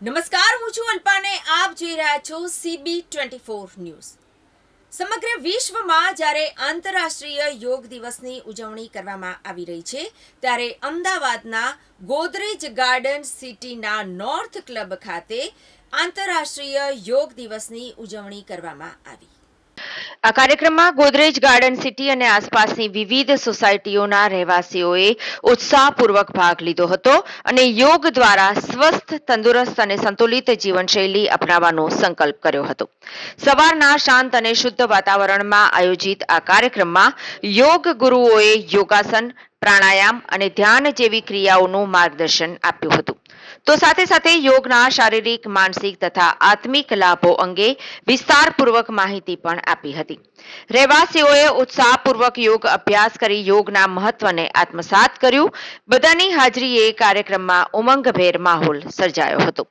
નમસ્કાર, હું છું અલ્પાને. આપ જોઈ રહ્યા છો સીબી ટ્વેન્ટી ફોર ન્યૂઝ. સમગ્ર વિશ્વમાં જ્યારે આંતરરાષ્ટ્રીય યોગ દિવસની ઉજવણી કરવામાં આવી રહી છે, ત્યારે અમદાવાદના ગોદરેજ ગાર્ડન સિટીના નોર્થ ક્લબ ખાતે આંતરરાષ્ટ્રીય યોગ દિવસની ઉજવણી કરવામાં આવી. આ કાર્યક્રમમાં ગોદરેજ ગાર્ડન સિટી અને આસપાસની વિવિધ સોસાયટીઓના રહેવાસીઓએ ઉત્સાહપૂર્વક ભાગ લીધો હતો અને યોગ દ્વારા સ્વસ્થ, તંદુરસ્ત અને સંતુલિત જીવનશૈલી અપનાવવાનો સંકલ્પ કર્યો હતો. સવારના શાંત અને શુદ્ધ વાતાવરણમાં આયોજિત આ કાર્યક્રમમાં યોગ ગુરુઓએ યોગાસન પ્રાણાયામ અને ધ્યાન જેવી ક્રિયાઓનું માર્ગદર્શન આપ્યું હતું. તો સાથે સાથે યોગના શારીરિક, માનસિક તથા આત્મિક લાભો અંગે વિસ્તારપૂર્વક માહિતી પણ આપી હતી. રહેવાસીઓએ ઉત્સાહપૂર્વક યોગ અભ્યાસ કરી યોગના મહત્વને આત્મસાત કર્યું. બધાની હાજરીએ કાર્યક્રમમાં ઉમંગભેર માહોલ સર્જાયો હતો.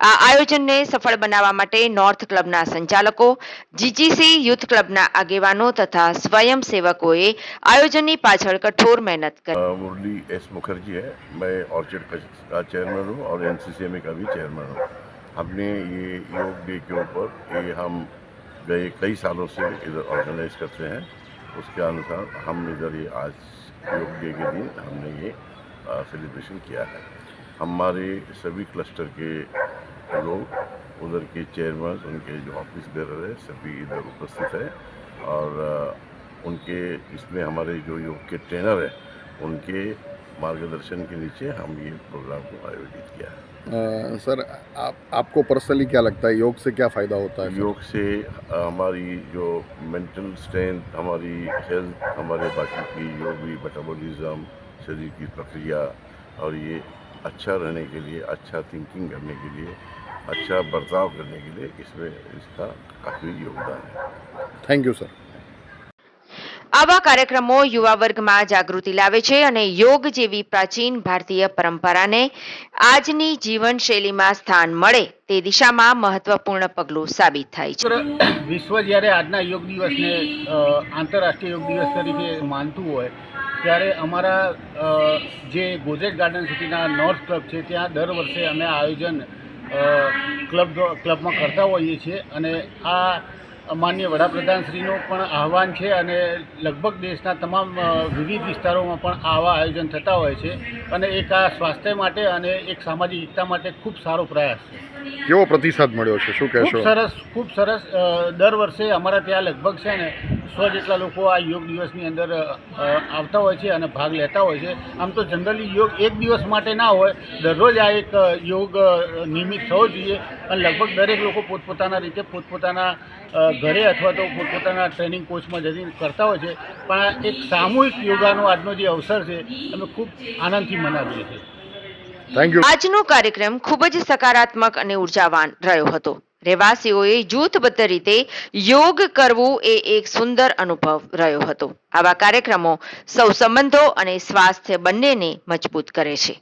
આ આયોજનને સફળ બનાવવા માટે નોર્થ ક્લબના સંચાલકો જીજીસી યુથ ક્લબના આગેવાનો તથા સ્વયંસેવકોએ આયોજનની પાછળ કઠોર મહેનત કરી अ, मुरली एस मुखर्जी है मैं ऑर्चिड का- का चेयरमैन हूँ और एन का भी चेयरमैन हूँ हमने ये योग डे के ऊपर ये हम गए कई सालों से इधर ऑर्गेनाइज करते हैं उसके अनुसार हम इधर ये आज योग डे के दिन हमने ये सेलिब्रेशन किया है हमारे सभी क्लस्टर के लोग उधर के चेयरमैन उनके जो ऑफ़िस बेरर है सभी इधर उपस्थित है। और उनके इसमें हमारे जो योग के ट्रेनर हैं उनके मार्गदर्शन के नीचे हम ये प्रोग्राम को आयोजित किया है। सर आप आपको पर्सनली क्या लगता है? योग से क्या फ़ायदा होता है योग से हमारी जो मेंटल स्ट्रेंथ हमारी हेल्थ हमारे बाकी की जो भी मेटाबॉलिज्म शरीर की प्रक्रिया और ये अच्छा रहने के लिए अच्छा थिंकिंग करने के लिए अच्छा बर्ताव करने के लिए इसमें इसका काफ़ी योगदान है થેન્ક યુ સર આવા કાર્યક્રમો યુવા વર્ગમાં જાગૃતિ લાવે છે અને યોગ જેવી પ્રાચીન ભારતીય પરંપરાને આજની જીવનશૈલીમાં સ્થાન મળે તે દિશામાં મહત્વપૂર્ણ પગલું સાબિત થાય છે સમગ્ર વિશ્વ જ્યારે આજના યોગ દિવસને અ, આંતરરાષ્ટ્રીય યોગ દિવસ તરીકે માનતું હોય ત્યારે અમારા જે ગોજેટ ગાર્ડન સિટીના નોર્થ ક્લબ છે, ત્યાં દર વર્ષે અમે આયોજન ક્લબ, ક્લબમાં કરતા હોઈએ છીએ અને આ માન્ય વડાપ્રધાનશ્રીનું પણ આહવાન છે અને લગભગ દેશના તમામ વિવિધ વિસ્તારોમાં પણ આવા આયોજન થતા હોય છે અને એક આ સ્વાસ્થ્ય માટે અને એક સામાજિક એકતા માટે ખૂબ સારો પ્રયાસ છે. કેવો પ્રતિસાદ મળ્યો છે? શું ખૂબ કહેશો? સરસ ખૂબ સરસ દર વર્ષે અમારા ત્યાં લગભગ છે ને સો જેટલા લોકો આ યોગ દિવસની અંદર આવતા હોય છે અને ભાગ લેતા હોય છે. આમ તો જનરલી યોગ એક દિવસ માટે ના હોય દરરોજ આ એક યોગ નિયમિત થવો જોઈએ અને લગભગ દરેક લોકો પોતપોતાના રીતે પોતપોતાના ઘરે અથવા તો પોતપોતાના ટ્રેનિંગ કોચમાં જઈને કરતા હોય છે પણ એક સામૂહિક યોગાનો આજનો જે અવસર છે અમે ખૂબ આનંદથી મનાવીએ છીએ. થેન્ક યુ આજનો કાર્યક્રમ ખૂબ જ સકારાત્મક અને ઉર્જાવાન રહ્યો હતો. રહેવાસીઓએ જૂથબદ્ધ રીતે યોગ કરવું એ એક સુંદર અનુભવ રહ્યો હતો. આવા કાર્યક્રમો સૌ સંબંધો અને સ્વાસ્થ્ય બંનેને મજબૂત કરે છે.